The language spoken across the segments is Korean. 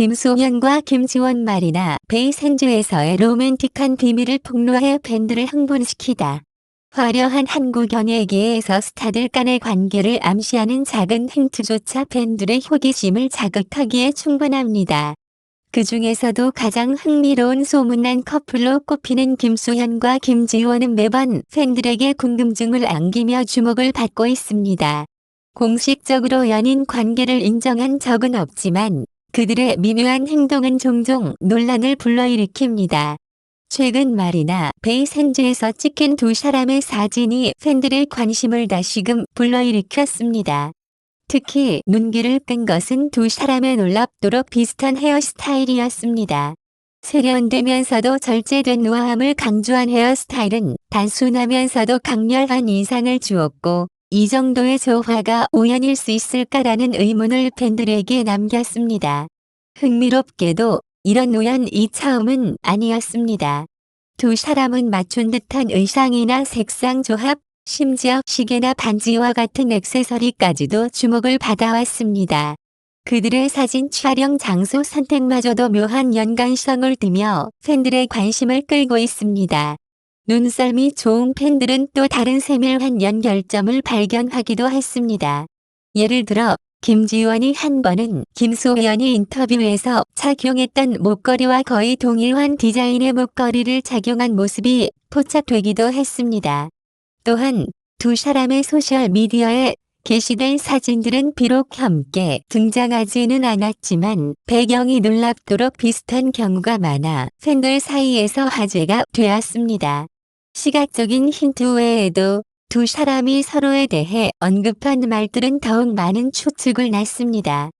김소현과 김지원 말이나 베이센즈에서의 로맨틱한 비밀을 폭로해 팬들을 흥분시키다. 화려한 한국 연예계에서 스타들 간의 관계를 암시하는 작은 힌트조차 팬들의 호기심을 자극하기에 충분합니다. 그 중에서도 가장 흥미로운 소문난 커플로 꼽히는 김수현과 김지원은 매번 팬들에게 궁금증을 안기며 주목을 받고 있습니다. 공식적으로 연인 관계를 인정한 적은 없지만 그들의 미묘한 행동은 종종 논란을 불러일으킵니다. 최근 말이나 베이센즈에서 찍힌 두 사람의 사진이 팬들의 관심을 다시금 불러일으켰습니다. 특히 눈길을 끈 것은 두 사람의 놀랍도록 비슷한 헤어스타일이었습니다. 세련되면서도 절제된 우아함을 강조한 헤어스타일은 단순하면서도 강렬한 인상을 주었고 이 정도의 조화가 우연일 수 있을까라는 의문을 팬들에게 남겼습니다. 흥미롭게도 이런 우연이 처음은 아니었습니다. 두 사람은 맞춘 듯한 의상이나 색상 조합, 심지어 시계나 반지와 같은 액세서리까지도 주목을 받아왔습니다. 그들의 사진 촬영 장소 선택마저도 묘한 연관성을 띠며 팬들의 관심을 끌고 있습니다. 눈썰미 좋은 팬들은 또 다른 세밀한 연결점을 발견하기도 했습니다. 예를 들어 김지원이 한 번은 김소연이 인터뷰에서 착용했던 목걸이와 거의 동일한 디자인의 목걸이를 착용한 모습이 포착되기도 했습니다. 또한 두 사람의 소셜미디어에 게시된 사진들은 비록 함께 등장하지는 않았지만 배경이 놀랍도록 비슷한 경우가 많아 팬들 사이에서 화제가 되었습니다. 시각적인 힌트 외에도 두 사람이 서로에 대해 언급한 말들은 더욱 많은 추측을 낳습니다.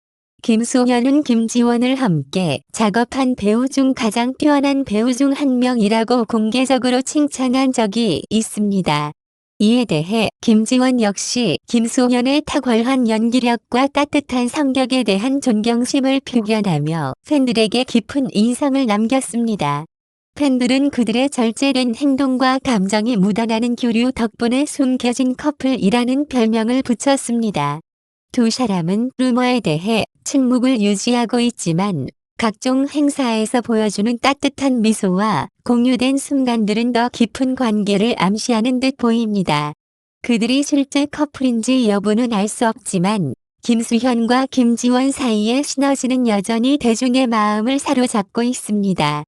김소현은 김지원을 함께 작업한 배우 중 가장 뛰어난 배우 중 한 명이라고 공개적으로 칭찬한 적이 있습니다. 이에 대해 김지원 역시 김소현의 탁월한 연기력과 따뜻한 성격에 대한 존경심을 표현하며 팬들에게 깊은 인상을 남겼습니다. 팬들은 그들의 절제된 행동과 감정이 묻어나는 교류 덕분에 숨겨진 커플이라는 별명을 붙였습니다. 두 사람은 루머에 대해 침묵을 유지하고 있지만 각종 행사에서 보여주는 따뜻한 미소와 공유된 순간들은 더 깊은 관계를 암시하는 듯 보입니다. 그들이 실제 커플인지 여부는 알 수 없지만 김수현과 김지원 사이의 시너지는 여전히 대중의 마음을 사로잡고 있습니다.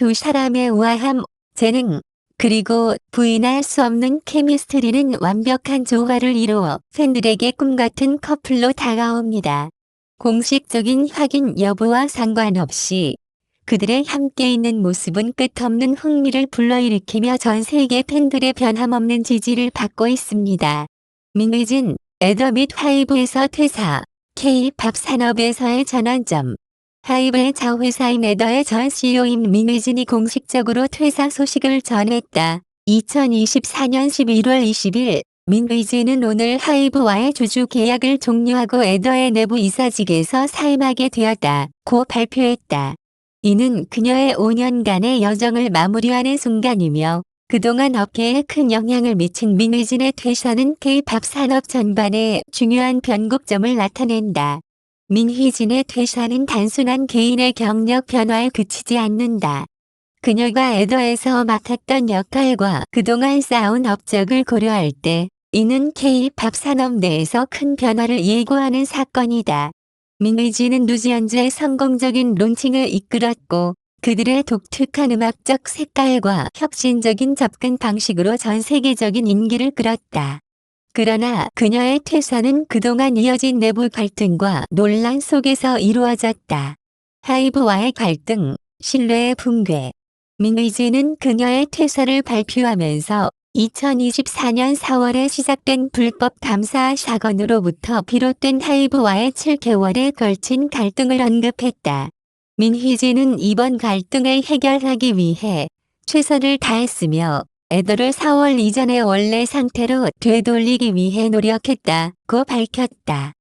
두 사람의 우아함, 재능, 그리고 부인할 수 없는 케미스트리는 완벽한 조화를 이루어 팬들에게 꿈같은 커플로 다가옵니다. 공식적인 확인 여부와 상관없이 그들의 함께 있는 모습은 끝없는 흥미를 불러일으키며 전 세계 팬들의 변함없는 지지를 받고 있습니다. 민의진, 에더 및 하이브에서 퇴사, K-팝 산업에서의 전환점, 하이브의 자회사인 에더의 전 CEO인 민의진이 공식적으로 퇴사 소식을 전했다. 2024년 11월 20일 민의진은 오늘 하이브와의 주주 계약을 종료하고 에더의 내부 이사직에서 사임하게 되었다 고 발표했다. 이는 그녀의 5년간의 여정을 마무리하는 순간이며 그동안 업계에 큰 영향을 미친 민의진의 퇴사는 K-팝 산업 전반에 중요한 변곡점을 나타낸다. 민희진의 퇴사는 단순한 개인의 경력 변화에 그치지 않는다. 그녀가 에더에서 맡았던 역할과 그동안 쌓은 업적을 고려할 때 이는 K-팝 산업 내에서 큰 변화를 예고하는 사건이다. 민의진은 누지언즈의 성공적인 론칭을 이끌었고 그들의 독특한 음악적 색깔과 혁신적인 접근 방식으로 전 세계적인 인기를 끌었다. 그러나 그녀의 퇴사는 그동안 이어진 내부 갈등과 논란 속에서 이루어졌다. 하이브와의 갈등, 신뢰의 붕괴. 민의진은 그녀의 퇴사를 발표하면서 2024년 4월에 시작된 불법 감사 사건으로부터 비롯된 하이브와의 7개월에 걸친 갈등을 언급했다. 민희진은 이번 갈등을 해결하기 위해 최선을 다했으며 에더를 4월 이전의 원래 상태로 되돌리기 위해 노력했다고 밝혔다.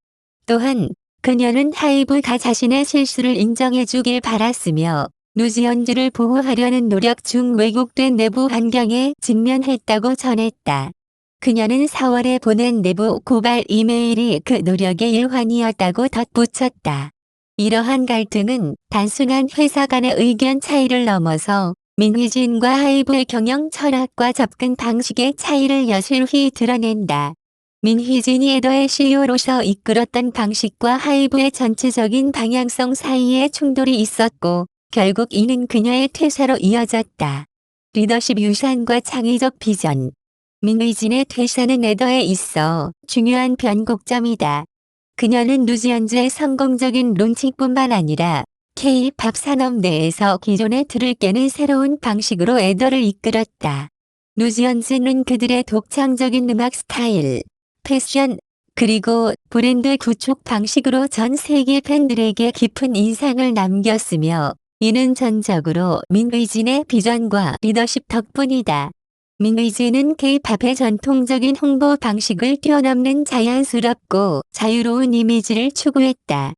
또한 그녀는 하이브가 자신의 실수를 인정해 주길 바랐으며 누지언즈를 보호하려는 노력 중 왜곡된 내부 환경에 직면했다고 전했다. 그녀는 4월에 보낸 내부 고발 이메일이 그 노력의 일환이었다고 덧붙였다. 이러한 갈등은 단순한 회사 간의 의견 차이를 넘어서 민휘진과 하이브의 경영 철학과 접근 방식의 차이를 여실히 드러낸다. 민휘진이 에더의 CEO로서 이끌었던 방식과 하이브의 전체적인 방향성 사이에 충돌이 있었고 결국 이는 그녀의 퇴사로 이어졌다. 리더십 유산과 창의적 비전 민의진의 퇴사는 에더에 있어 중요한 변곡점이다. 그녀는 누지언즈의 성공적인 론칭뿐만 아니라 K-팝 산업 내에서 기존의 틀을 깨는 새로운 방식으로 에더를 이끌었다. 누지언즈는 그들의 독창적인 음악 스타일, 패션, 그리고 브랜드 구축 방식으로 전 세계 팬들에게 깊은 인상을 남겼으며 이는 전적으로 민의진의 비전과 리더십 덕분이다. 민의진은 K-팝의 전통적인 홍보 방식을 뛰어넘는 자연스럽고 자유로운 이미지를 추구했다.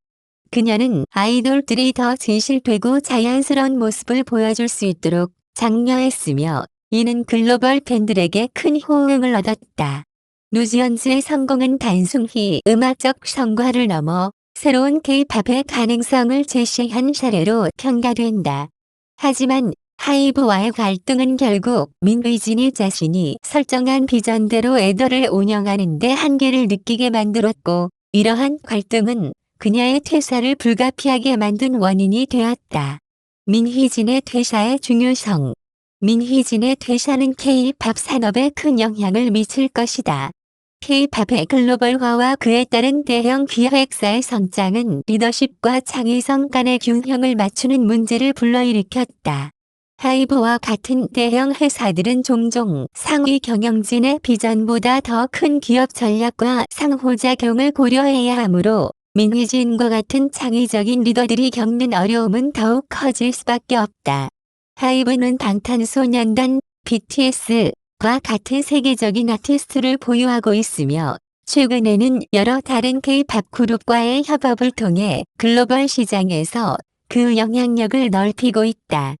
그녀는 아이돌들이 더 진실되고 자연스러운 모습을 보여줄 수 있도록 장려했으며 이는 글로벌 팬들에게 큰 호응을 얻었다. 누지언즈의 성공은 단순히 음악적 성과를 넘어 새로운 K-팝의 가능성을 제시한 사례로 평가된다. 하지만 하이브와의 갈등은 결국 민의진이 자신이 설정한 비전대로 에더를 운영하는 데 한계를 느끼게 만들었고 이러한 갈등은 그녀의 퇴사를 불가피하게 만든 원인이 되었다. 민희진의 퇴사의 중요성 민희진의 퇴사는 K-팝 산업에 큰 영향을 미칠 것이다. K-팝의 글로벌화와 그에 따른 대형 기획사의 성장은 리더십과 창의성 간의 균형을 맞추는 문제를 불러일으켰다. 하이브와 같은 대형 회사들은 종종 상위 경영진의 비전보다 더 큰 기업 전략과 상호작용을 고려해야 하므로 민희진과 같은 창의적인 리더들이 겪는 어려움은 더욱 커질 수밖에 없다. 하이브는 방탄소년단, BTS과 같은 세계적인 아티스트를 보유하고 있으며 최근에는 여러 다른 K-팝 그룹과의 협업을 통해 글로벌 시장에서 그 영향력을 넓히고 있다.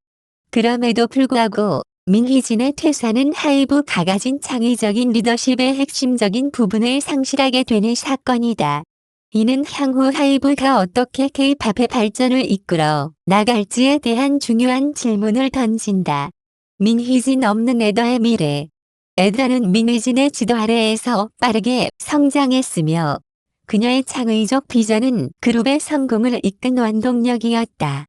그럼에도 불구하고 민희진의 퇴사는 하이브가 가진 창의적인 리더십의 핵심적인 부분을 상실하게 되는 사건이다. 이는 향후 하이브가 어떻게 K-팝의 발전을 이끌어 나갈지에 대한 중요한 질문을 던진다. 민희진 없는 에더의 미래 에더는 민희진의 지도 아래에서 빠르게 성장했으며 그녀의 창의적 비전은 그룹의 성공을 이끈 원동력이었다.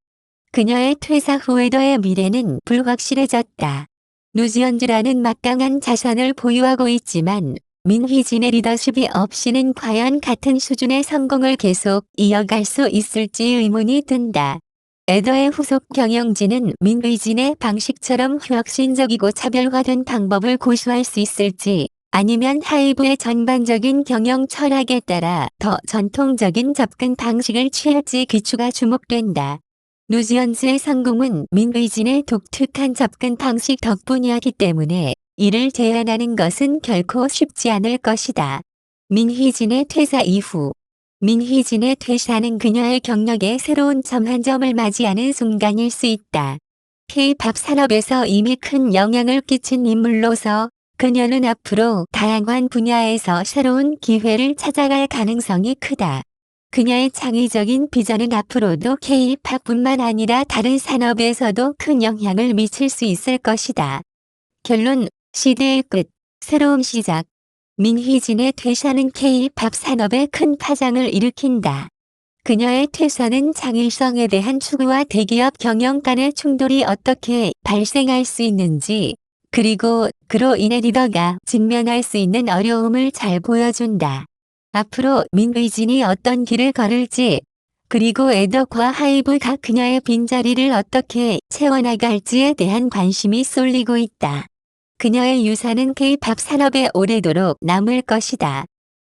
그녀의 퇴사 후 에더의 미래는 불확실해졌다. 누지언즈라는 막강한 자산을 보유하고 있지만 민휘진의 리더십이 없이는 과연 같은 수준의 성공을 계속 이어갈 수 있을지 의문이 든다. 에더의 후속 경영진은 민휘진의 방식처럼 혁신적이고 차별화된 방법을 고수할 수 있을지 아니면 하이브의 전반적인 경영 철학에 따라 더 전통적인 접근 방식을 취할지 귀추가 주목된다. 누지언즈의 성공은 민의진의 독특한 접근 방식 덕분이었기 때문에 이를 제안하는 것은 결코 쉽지 않을 것이다. 민희진의 퇴사 이후 민희진의 퇴사는 그녀의 경력에 새로운 점 한 점을 맞이하는 순간일 수 있다. K-팝 산업에서 이미 큰 영향을 끼친 인물로서 그녀는 앞으로 다양한 분야에서 새로운 기회를 찾아갈 가능성이 크다. 그녀의 창의적인 비전은 앞으로도 K-팝뿐만 아니라 다른 산업에서도 큰 영향을 미칠 수 있을 것이다. 결론, 시대의 끝, 새로운 시작. 민희진의 퇴사는 K-팝 산업에 큰 파장을 일으킨다. 그녀의 퇴사는 창의성에 대한 추구와 대기업 경영 간의 충돌이 어떻게 발생할 수 있는지, 그리고 그로 인해 리더가 직면할 수 있는 어려움을 잘 보여준다. 앞으로 민의진이 어떤 길을 걸을지, 그리고 에더과 하이브가 그녀의 빈자리를 어떻게 채워나갈지에 대한 관심이 쏠리고 있다. 그녀의 유산은 K-팝 산업에 오래도록 남을 것이다.